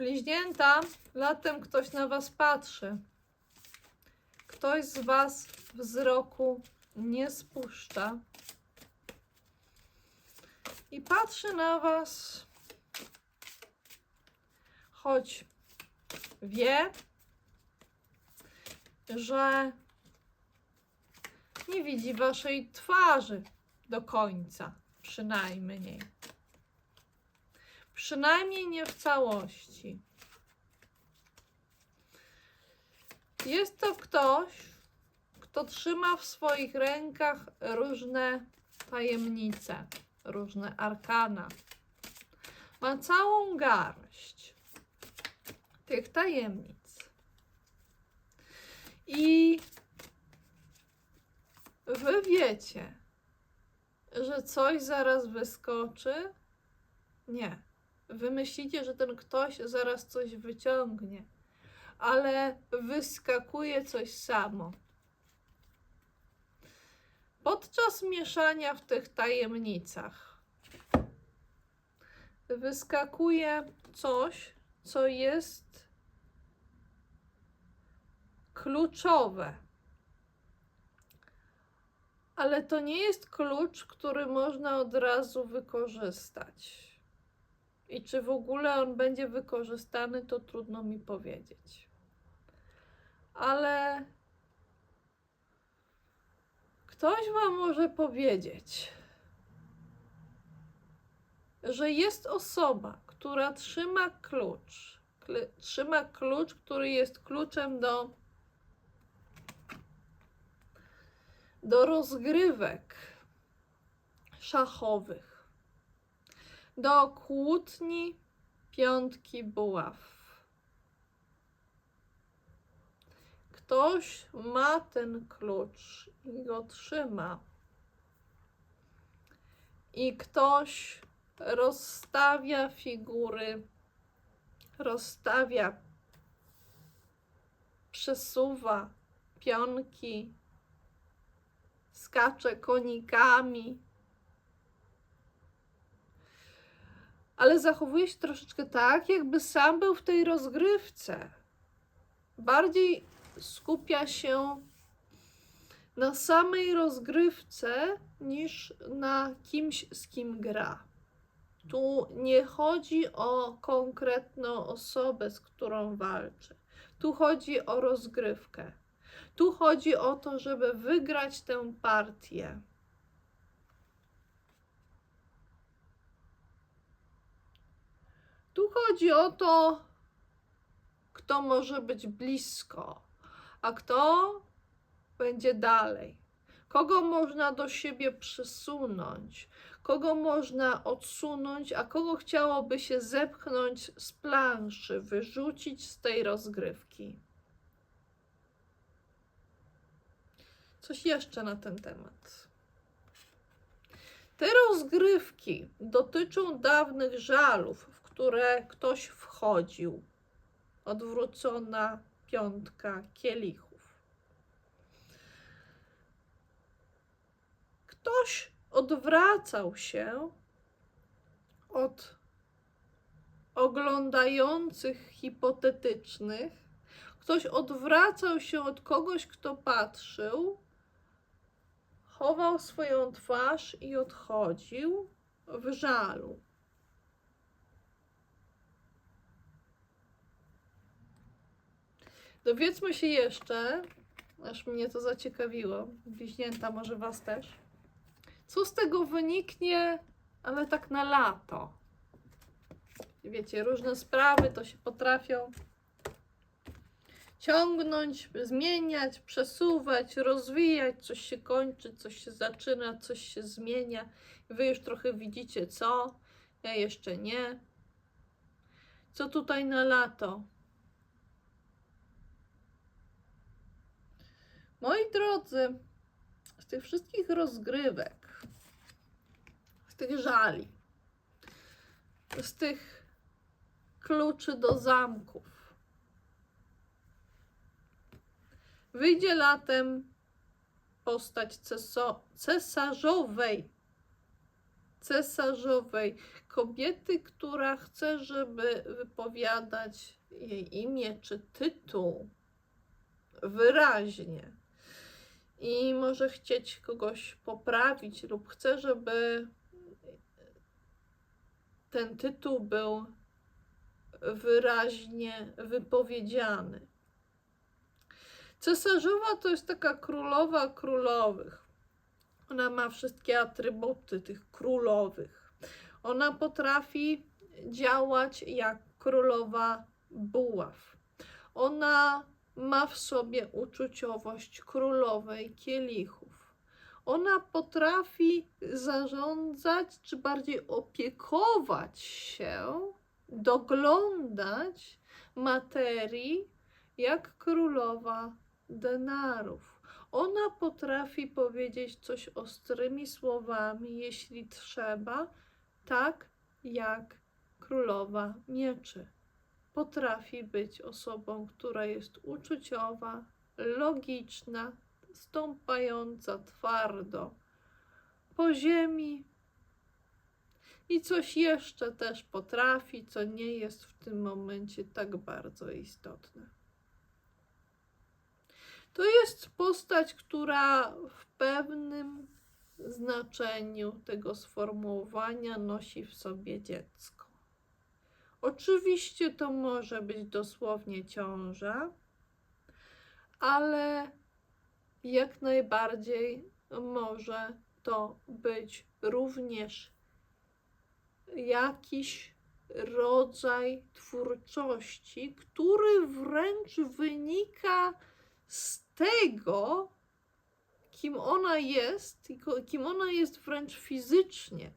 Bliźnięta, latem ktoś na Was patrzy. Ktoś z Was wzroku nie spuszcza. I patrzy na Was, choć wie, że nie widzi Waszej twarzy do końca, przynajmniej. Przynajmniej nie w całości. Jest to ktoś, kto trzyma w swoich rękach różne tajemnice, różne arkana. Ma całą garść tych tajemnic. I wy wiecie, że coś zaraz wyskoczy? Nie. Wy myślicie, że ten ktoś zaraz coś wyciągnie, ale wyskakuje coś samo. Podczas mieszania w tych tajemnicach wyskakuje coś, co jest kluczowe. Ale to nie jest klucz, który można od razu wykorzystać. I czy w ogóle on będzie wykorzystany, to trudno mi powiedzieć. Ale ktoś Wam może powiedzieć, że jest osoba, która trzyma klucz, trzyma klucz, który jest kluczem do, do rozgrywek szachowych do kłótni piątki buław. Ktoś ma ten klucz i go trzyma. I ktoś rozstawia figury, rozstawia, przesuwa pionki, skacze konikami. Ale zachowuje się troszeczkę tak, jakby sam był w tej rozgrywce. Bardziej skupia się na samej rozgrywce niż na kimś, z kim gra. Tu nie chodzi o konkretną osobę, z którą walczy. Tu chodzi o rozgrywkę. Tu chodzi o to, żeby wygrać tę partię. Tu chodzi o to, kto może być blisko, a kto będzie dalej. Kogo można do siebie przysunąć, kogo można odsunąć, a kogo chciałoby się zepchnąć z planszy, wyrzucić z tej rozgrywki. Coś jeszcze na ten temat. Te rozgrywki dotyczą dawnych żalów, które ktoś wchodził. Odwrócona piątka kielichów. Ktoś odwracał się od oglądających hipotetycznych, ktoś odwracał się od kogoś, kto patrzył, chował swoją twarz i odchodził w żalu. Dowiedzmy się jeszcze, aż mnie to zaciekawiło, bliźnięta może Was też, co z tego wyniknie, ale tak na lato. Wiecie, różne sprawy to się potrafią ciągnąć, zmieniać, przesuwać, rozwijać, coś się kończy, coś się zaczyna, coś się zmienia. Wy już trochę widzicie co, ja jeszcze nie. Co tutaj na lato? Moi drodzy, z tych wszystkich rozgrywek, z tych żali, z tych kluczy do zamków, wyjdzie latem postać cesarzowej cesarzowej, kobiety, która chce, żeby wypowiadać jej imię czy tytuł wyraźnie i może chcieć kogoś poprawić, lub chce, żeby ten tytuł był wyraźnie wypowiedziany. Cesarzowa to jest taka królowa królowych. Ona ma wszystkie atrybuty tych królowych. Ona potrafi działać jak królowa buław. Ona ma w sobie uczuciowość królowej kielichów. Ona potrafi zarządzać, czy bardziej opiekować się, doglądać materii jak królowa denarów. Ona potrafi powiedzieć coś ostrymi słowami, jeśli trzeba, tak jak królowa mieczy. Potrafi być osobą, która jest uczuciowa, logiczna, stąpająca twardo po ziemi. I coś jeszcze też potrafi, co nie jest w tym momencie tak bardzo istotne. To jest postać, która w pewnym znaczeniu tego sformułowania nosi w sobie dziecko. Oczywiście to może być dosłownie ciąża, ale jak najbardziej może to być również jakiś rodzaj twórczości, który wręcz wynika z tego, kim ona jest, i kim ona jest wręcz fizycznie.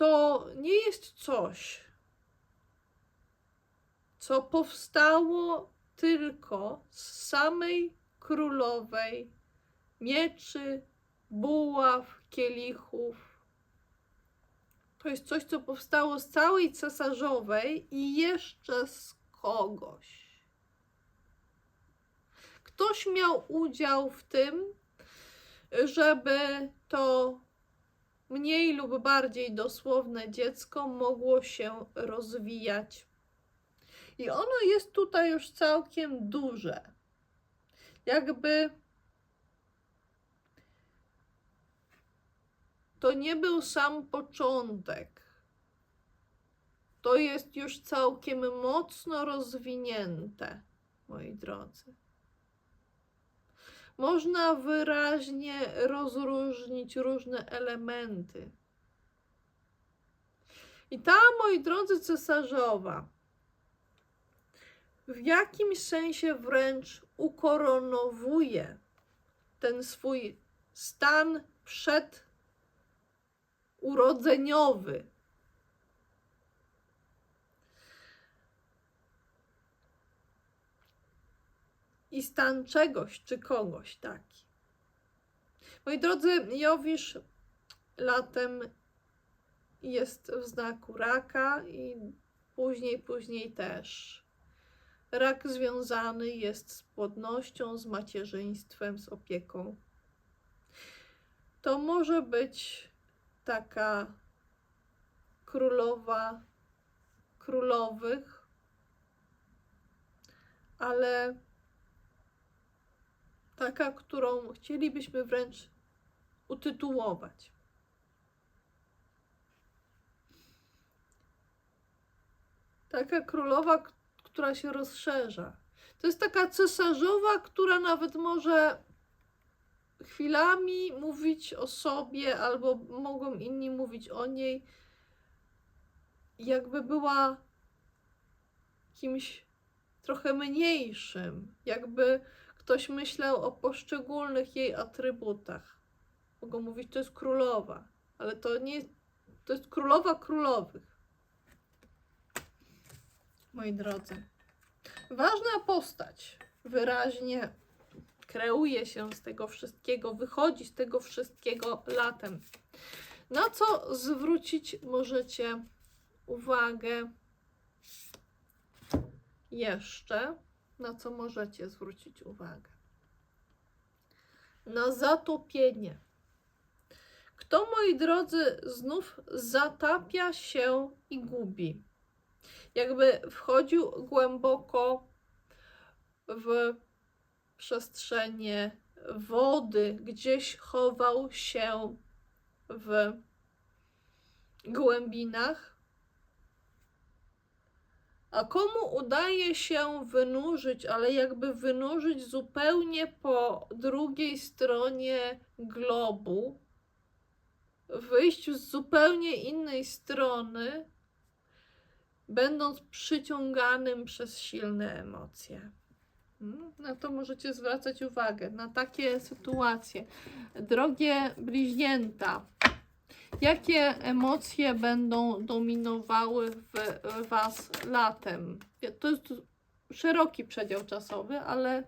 To nie jest coś, co powstało tylko z samej królowej mieczy, buław, kielichów. To jest coś, co powstało z całej cesarzowej i jeszcze z kogoś. Ktoś miał udział w tym, żeby to mniej lub bardziej dosłowne dziecko mogło się rozwijać. I ono jest tutaj już całkiem duże. Jakby to nie był sam początek. To jest już całkiem mocno rozwinięte, moi drodzy. Można wyraźnie rozróżnić różne elementy. I ta, moi drodzy, cesarzowa w jakimś sensie wręcz ukoronowuje ten swój stan przedurodzeniowy. I stan czegoś czy kogoś taki. Moi drodzy, Jowisz latem jest w znaku raka i później, później też. Rak związany jest z płodnością, z macierzyństwem, z opieką. To może być taka królowa królowych, ale taka, którą chcielibyśmy wręcz utytułować. Taka królowa, która się rozszerza. To jest taka cesarzowa, która nawet może chwilami mówić o sobie, albo mogą inni mówić o niej, jakby była kimś trochę mniejszym, jakby ktoś myślał o poszczególnych jej atrybutach. Mogą mówić, to jest królowa, ale to nie to jest królowa królowych. Moi drodzy, ważna postać wyraźnie kreuje się z tego wszystkiego, wychodzi z tego wszystkiego latem. Na co zwrócić możecie uwagę jeszcze? Na co możecie zwrócić uwagę? Na zatopienie. Kto, moi drodzy, znów zatapia się i gubi. Jakby wchodził głęboko w przestrzenie wody, gdzieś chował się w głębinach. A komu udaje się wynurzyć, ale jakby wynurzyć zupełnie po drugiej stronie globu, wyjść z zupełnie innej strony, będąc przyciąganym przez silne emocje. Mm, Na to możecie zwracać uwagę, na takie sytuacje. Drogie bliźnięta, jakie emocje będą dominowały w Was latem? To jest szeroki przedział czasowy, ale,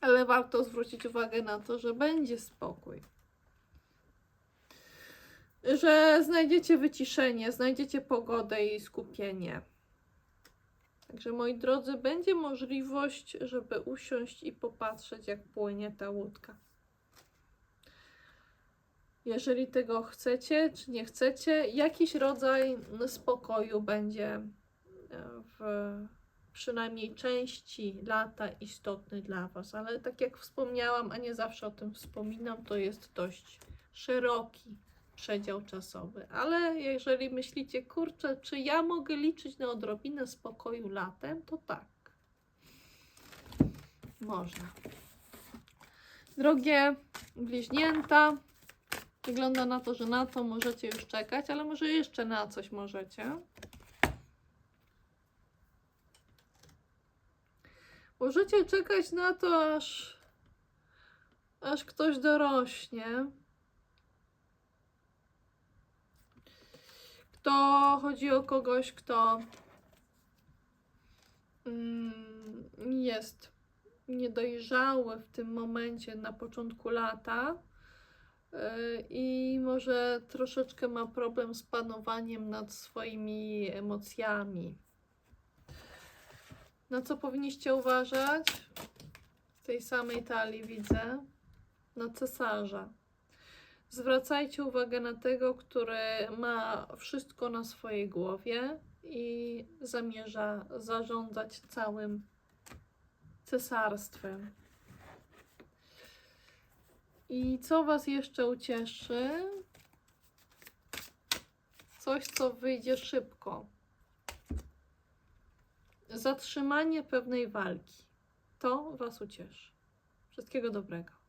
ale warto zwrócić uwagę na to, że będzie spokój. Że znajdziecie wyciszenie, znajdziecie pogodę i skupienie. Także moi drodzy, będzie możliwość, żeby usiąść i popatrzeć, jak płynie ta łódka. Jeżeli tego chcecie, czy nie chcecie, jakiś rodzaj spokoju będzie e, w przynajmniej części lata istotny dla Was. Ale tak jak wspomniałam, a nie zawsze o tym wspominam, to jest dość szeroki przedział czasowy. Ale jeżeli myślicie, kurczę, czy ja mogę liczyć na odrobinę spokoju latem, to tak. Można. Drogie bliźnięta, wygląda na to, że na to możecie już czekać, ale może jeszcze na coś możecie. Możecie czekać na to, aż, aż ktoś dorośnie. Kto chodzi o kogoś, kto mm, jest niedojrzały w tym momencie na początku lata i może troszeczkę ma problem z panowaniem nad swoimi emocjami. Na co powinniście uważać? W tej samej talii widzę. Na cesarza. Zwracajcie uwagę na tego, który ma wszystko na swojej głowie i zamierza zarządzać całym cesarstwem. I co Was jeszcze ucieszy? Coś, co wyjdzie szybko. Zatrzymanie pewnej walki. To Was ucieszy. Wszystkiego dobrego.